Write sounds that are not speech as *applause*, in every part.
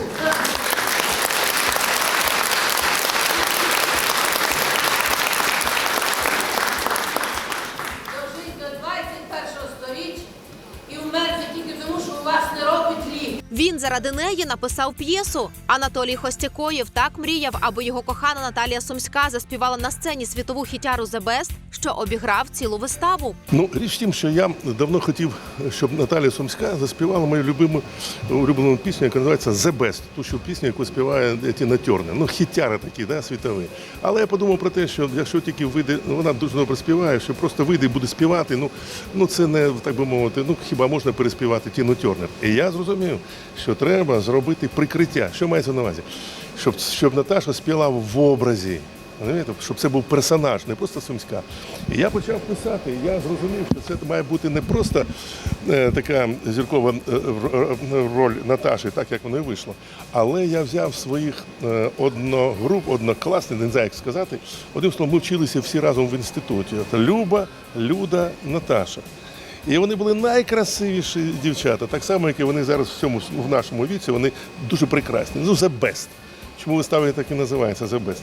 Thank you. Заради неї написав п'єсу. Анатолій Хостякоєв так мріяв, аби його кохана Наталія Сумська заспівала на сцені світову хітяру «The Best», що обіграв цілу виставу. Ну, річ тім, що я давно хотів, щоб Наталія Сумська заспівала мою любиму улюблену пісню, яка називається «The Best», ту, що пісню, яку співає Тіна Тернер. Ну, хітяри такі, да, світові. Але я подумав про те, що якщо тільки вийде, ну, вона дуже добре співає, що просто вийде і буде співати, ну, ну це не, так би мовити, ну хіба можна переспівати Тіну Тернер. І я зрозумів, що треба зробити прикриття. Що мається на увазі? Щоб, щоб Наташа співала в образі. Розумієте? Щоб це був персонаж, не просто сумська. І я почав писати, я зрозумів, що це має бути не просто е, така зіркова е, р- роль Наташі, так як воно і вийшло. Але я взяв своїх е, одногруп, однокласників, не знаю, як сказати. Одним словом, ми вчилися всі разом в інституті. Люба, Люда, Наташа. І вони були найкрасивіші дівчата, так само, як і вони зараз в цьому в нашому віці, вони дуже прекрасні. Ну, the best. Чому вистава так і називається The Best?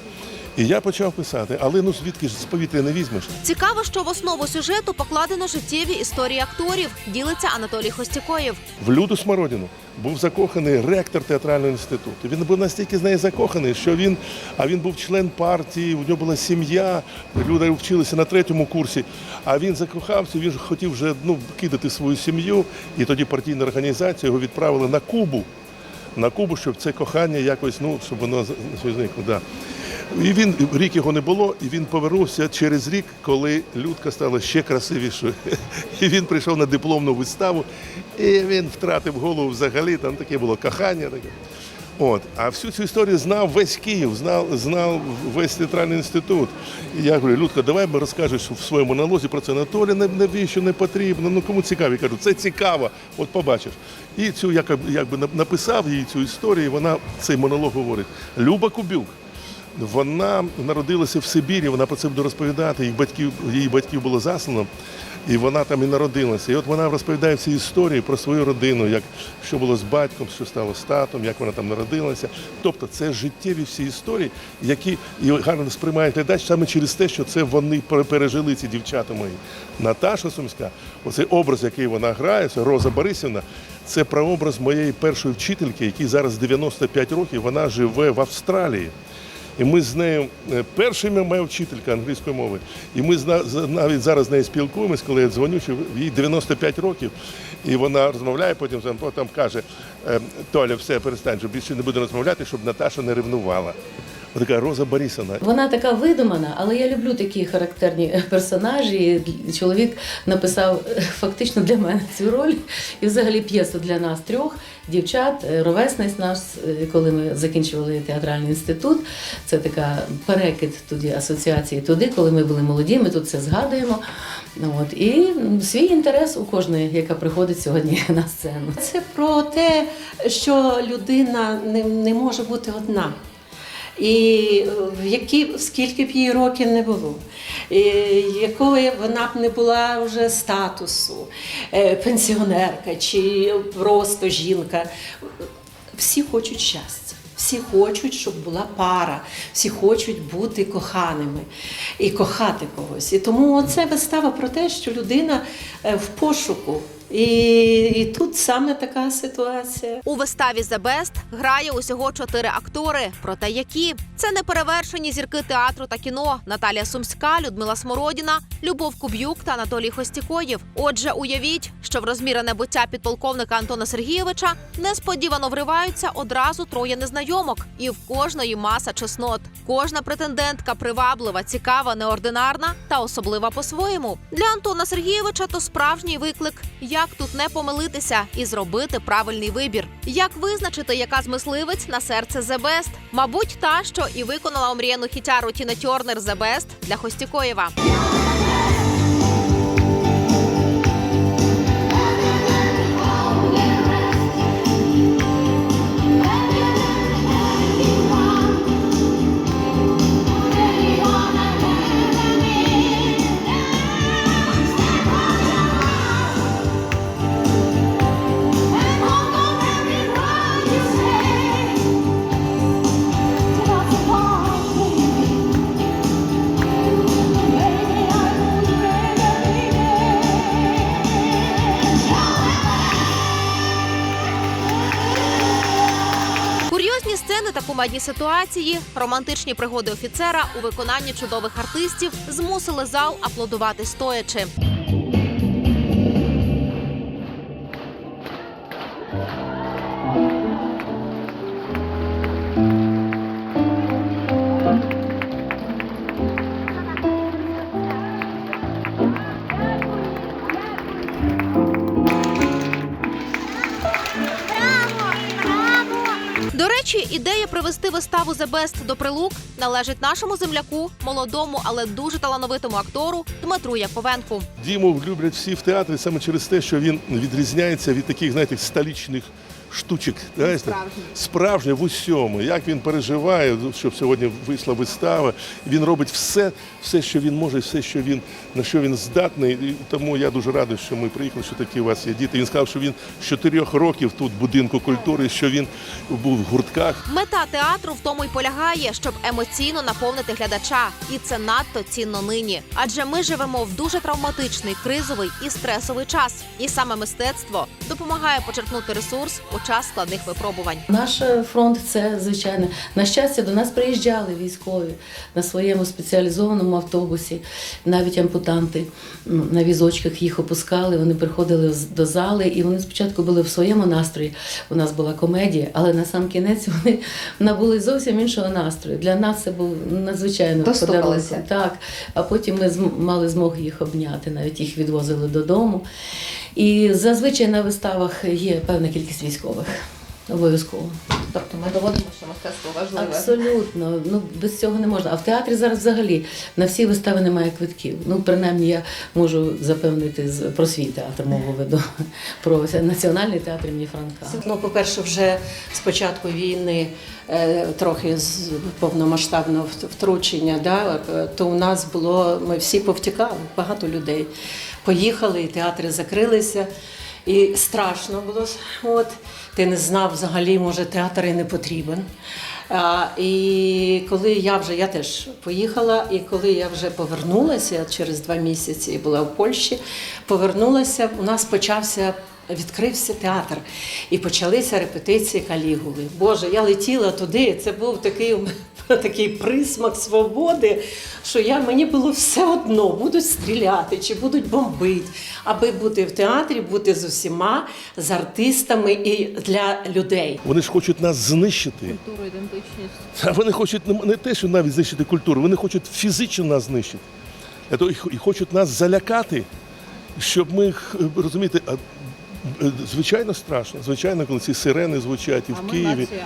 І я почав писати, але ну звідки ж з повітря не візьмеш? Цікаво, що в основу сюжету покладено життєві історії акторів. Ділиться Анатолій Хостякоєв. В Люду Смородіну був закоханий ректор театрального інституту. Він був настільки з нею закоханий, що він, а він був член партії, у нього була сім'я, люди вчилися на третьому курсі. А він закохався, він хотів вже ну, кидати свою сім'ю, і тоді партійна організація його відправили на Кубу. На Кубу, щоб це кохання якось, ну, щоб воно зникло. Да. І він рік його не було, і він повернувся через рік, коли Людка стала ще красивішою. *laughs* І він прийшов на дипломну виставу, і він втратив голову взагалі. Там таке було кохання. Таке. От, а всю цю історію знав весь Київ, знав, знав весь театральний інститут. І я говорю, Людка, давай ми розкажеш в своєму налозі про це. Анатолій, навіщо не потрібно? Ну кому цікаво? Я кажу, це цікаво, от побачиш. І цю як, якби написав їй цю історію, і вона цей монолог говорить. Люба Кубюк. Вона народилася в Сибірі, вона про це буде розповідати. Їх батьків, її батьків було заслано, і вона там і народилася. І от вона розповідає всі історії про свою родину, як що було з батьком, що стало з татом, як вона там народилася. Тобто це життєві всі історії, які і гарно сприймає глядач саме через те, що це вони пере- пережили ці дівчата мої. Наташа Сумська, оцей образ, який вона грає, це Роза Борисівна, це прообраз моєї першої вчительки, якій зараз 95 років, вона живе в Австралії. І ми з нею першими моя вчителька англійської мови. І ми навіть зараз з нею спілкуємось, коли я дзвоню, що їй 95 років, і вона розмовляє, потім потім каже: е, Толя, все, перестань, що більше не буду розмовляти, щоб Наташа не ревнувала. Така Роза Борисовна. Вона така видумана, але я люблю такі характерні персонажі. Чоловік написав е, фактично для мене цю роль і взагалі п'єсу для нас трьох дівчат, е, ровесниць нас, е, коли ми закінчували театральний інститут. Це така перекид тоді асоціації туди, коли ми були молоді. Ми тут це згадуємо. Ну, От і свій інтерес у кожної, яка приходить сьогодні *laughs* на сцену. Це про те, що людина не, не може бути одна. І е, в які, скільки б їй років не було, і якої вона б не була вже статусу, е, пенсіонерка чи просто жінка, всі хочуть щастя. Всі хочуть, щоб була пара, всі хочуть бути коханими і кохати когось. І тому це вистава про те, що людина е, в пошуку. І, і тут саме така ситуація. У виставі «The Best» грає усього чотири актори. Проте які це неперевершені зірки театру та кіно Наталія Сумська, Людмила Смородіна, Любов Куб'юк та Анатолій Хостікоєв. Отже, уявіть, що в розмірене буття підполковника Антона Сергійовича несподівано вриваються одразу троє незнайомок, і в кожної маса чеснот. Кожна претендентка приваблива, цікава, неординарна та особлива по-своєму. Для Антона Сергійовича то справжній виклик. Як тут не помилитися і зробити правильний вибір? Як визначити, яка з мисливець на серце The Best? Мабуть, та, що і виконала омріяну хітяру Тіна Тьорнер The Best для Хостікоєва. Кумедні ситуації, романтичні пригоди офіцера у виконанні чудових артистів змусили зал аплодувати стоячи. Речі, ідея привести виставу «The Best» до прилук належить нашому земляку, молодому, але дуже талановитому актору Дмитру Яковенку. Діму люблять всі в театрі саме через те, що він відрізняється від таких, знаєте, столичних штучок. Справжнє в усьому. Як він переживає, щоб сьогодні вийшла вистава. Він робить все, все, що він може, все, що він на що він здатний. І тому я дуже радий, що ми приїхали, що такі у вас є діти. Він сказав, що він з чотирьох років тут в будинку культури, що він був в гуртках. Мета театру в тому й полягає, щоб емоційно наповнити глядача, і це надто цінно нині. Адже ми живемо в дуже травматичний, кризовий і стресовий час. І саме мистецтво допомагає почерпнути ресурс у час складних випробувань. Наш фронт це звичайно. На щастя, до нас приїжджали військові на своєму спеціалізованому автобусі, навіть ампутанти на візочках їх опускали. Вони приходили до зали, і вони спочатку були в своєму настрої. У нас була комедія, але на сам кінець вони набули зовсім іншого настрою. Для нас це був надзвичайно подарунок. Так, а потім ми мали змогу їх обняти, навіть їх відвозили додому. І зазвичай на виставах є певна кількість військових. Обов'язково. Тобто ми доводимо, що мистецтво важливе. Абсолютно. Ну без цього не можна. А в театрі зараз взагалі на всі вистави немає квитків. Ну, принаймні, я можу запевнити з про свій театр мову веду *laughs* про національний театр імені Франка. Ну, по-перше, вже з початку війни е, трохи з повномасштабного втручення, да, е, то у нас було, ми всі повтікали, багато людей поїхали, і театри закрилися. І страшно було. От. Ти не знав взагалі, може, театр і не потрібен. А, і коли я вже я теж поїхала, і коли я вже повернулася через два місяці і була в Польщі, повернулася, у нас почався. Відкрився театр і почалися репетиції Калігули. Боже, я летіла туди. Це був такий *laughs* такий присмак свободи, що я мені було все одно, будуть стріляти чи будуть бомбити, аби бути в театрі, бути з усіма, з артистами і для людей. Вони ж хочуть нас знищити. Культуру, ідентичність. А вони хочуть не- те, що навіть знищити культуру, вони хочуть фізично нас знищити. Е, І хочуть нас залякати, щоб ми розумієте, звичайно страшно. Звичайно, коли ці сирени звучать і А в ми Києві. нація.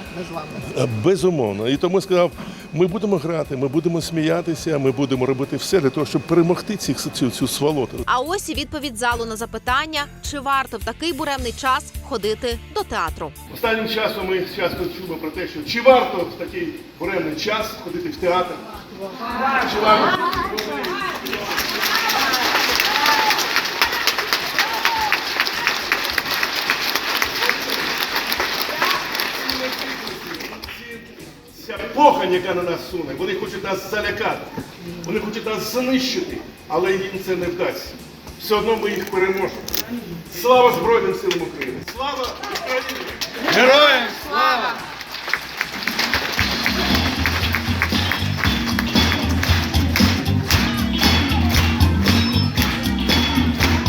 Е, Безумовно. І тому я сказав, ми будемо грати, ми будемо сміятися, ми будемо робити все для того, щоб перемогти цих, цю, цю сволоту. А ось і відповідь залу на запитання, чи варто в такий буремний час ходити до театру. Останнім часом ми часто чуємо про те, що чи варто в такий буремний час ходити в театр? Чи варто? Похань, яка на нас суне, вони хочуть нас залякати, вони хочуть нас знищити, але їм це не вдасться. Все одно ми їх переможемо. Слава Збройним силам України! Слава Україні! Героям слава!